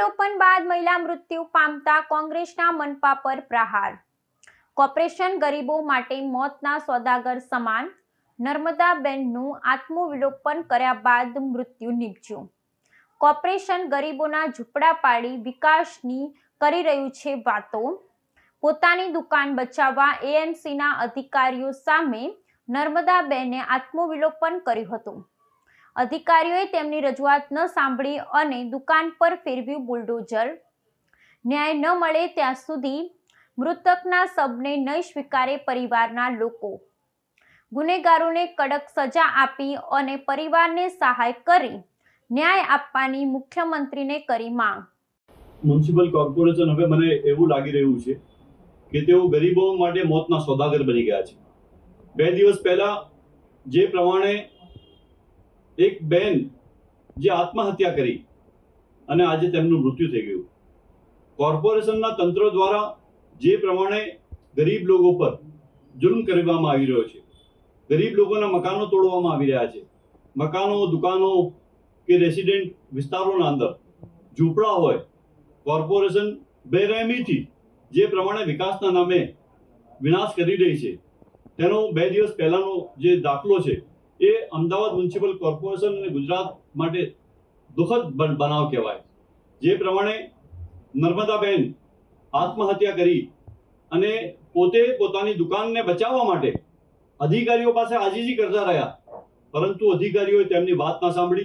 Operation બાદ મહિલા મૃત્યુ પામતા કોંગ્રેસના મનપા પર પ્રહાર. કોર્પોરેશન ગરીબો માટે મોતના સોદાગર સમાન નર્મદાબેનનું આત્મવિલોપન કર્યા બાદ મૃત્યુ નીપજ્યું. કોર્પોરેશન ગરીબોના ઝૂંપડા પાડી વિકાસની કરી રહ્યું છે વાતો. પોતાની દુકાન બચાવવા એએમસીના અધિકારીઓ સામે નર્મદાબેને આત્મવિલોપન કર્યું હતું. અધિકારીઓએ તેમની રજૂઆત ન સાંભળી અને દુકાન પર ફેરવ્યું બુલડોઝર. ન્યાય ન મળે ત્યાં સુધી મૃતકના શબને નહીં સ્વીકારે પરિવારના લોકો. ગુનેગારોને કડક સજા આપી અને પરિવારને સહાય કરી ન્યાય આપવાની મુખ્યમંત્રીને કરી માંગ. મ્યુનિસિપલ કોર્પોરેશન હવે મને એવું લાગી રહ્યું છે કે તેઓ ગરીબો માટે મોતના સોદાગર બની ગયા છે. બે દિવસ પહેલા જે પ્રમાણે એક બેન જે આત્મહત્યા કરી અને આજે તેમનું મૃત્યુ થઈ ગયું. કોર્પોરેશનના તંત્ર દ્વારા જે પ્રમાણે ગરીબ લોકો પર જુલ્મ કરવામાં આવી રહ્યો છે, ગરીબ લોકોના મકાનો તોડવામાં આવી રહ્યા છે, મકાનો, દુકાનો કે રેસિડેન્ટ વિસ્તારોના અંદર ઝૂંપડા હોય, કોર્પોરેશન બેરહેમીથી જે પ્રમાણે વિકાસના નામે વિનાશ કરી રહી છે, તેનો બે દિવસ પહેલાનો જે દાખલો છે એ અમદાવાદ મ્યુનિસિપલ કોર્પોરેશન અને ગુજરાત માટે દુઃખદ બન- બનાવ કહેવાય. જે પ્રમાણે નર્મદાબેન આત્મહત્યા કરી અને પોતે પોતાની દુકાનને બચાવવા માટે અધિકારીઓ પાસે આજીજી કરતા રહ્યા, પરંતુ અધિકારીઓએ તેમની વાત ના સાંભળી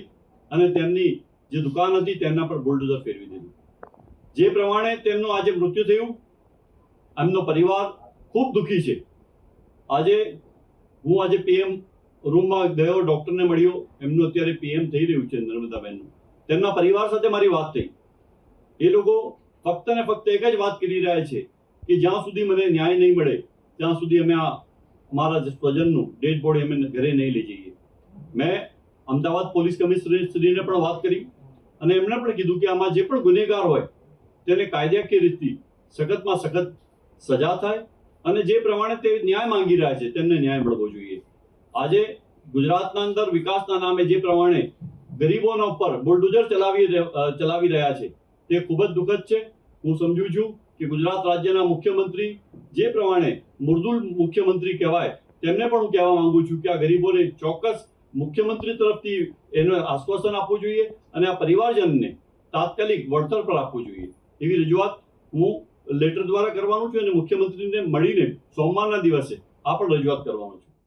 અને તેમની જે દુકાન હતી તેમના પર બુલડોઝર ફેરવી દીધું. જે પ્રમાણે તેમનું આજે મૃત્યુ થયું, એમનો પરિવાર ખૂબ દુઃખી છે. આજે હું આજે પીએમ રૂમમાં ગયો, ડૉક્ટરને મળ્યો, એમનું અત્યારે પીએમ થઈ રહ્યું છે નર્મદાબેનનું. તેમના પરિવાર સાથે મારી વાત થઈ. એ લોકો ફક્ત ને ફક્ત એક જ વાત કરી રહ્યા છે કે જ્યાં સુધી મને ન્યાય નહીં મળે, ત્યાં સુધી અમે આ મારા સ્વજનનું ડેડ બોડી અમે ઘરે નહીં લઈ જઈએ. મેં અમદાવાદ પોલીસ કમિશનરશ્રીને પણ વાત કરી અને એમણે પણ કીધું કે આમાં જે પણ ગુનેગાર હોય, તેને કાયદાકીય રીતથી સખતમાં સખત સજા થાય અને જે પ્રમાણે તે ન્યાય માંગી રહ્યા છે, તેમને ન્યાય મળવો જોઈએ. આજે ગુજરાતના અંદર વિકાસના નામે જે પ્રમાણે ગરીબોના ઉપર બુલડોઝર ચલાવી ચલાવી રહ્યા છે, તે ખૂબ જ દુઃખદ છે. હું સમજુ છું કે ગુજરાત રાજ્યના મુખ્યમંત્રી જે પ્રમાણે મૃદુલ મુખ્યમંત્રી કહેવાય, તેમને પણ હું કહેવા માંગુ છું કે આ ગરીબોને ચોક્કસ મુખ્યમંત્રી તરફથી એનું આશ્વાસન આપવું જોઈએ અને આ પરિવારજનને તાત્કાલિક વળતર પર આપવું જોઈએ. એવી રજૂઆત હું લેટર દ્વારા કરવાનું છું અને મુખ્યમંત્રીને મળીને સોમવારના દિવસે આ પણ રજૂઆત કરવાનું છું.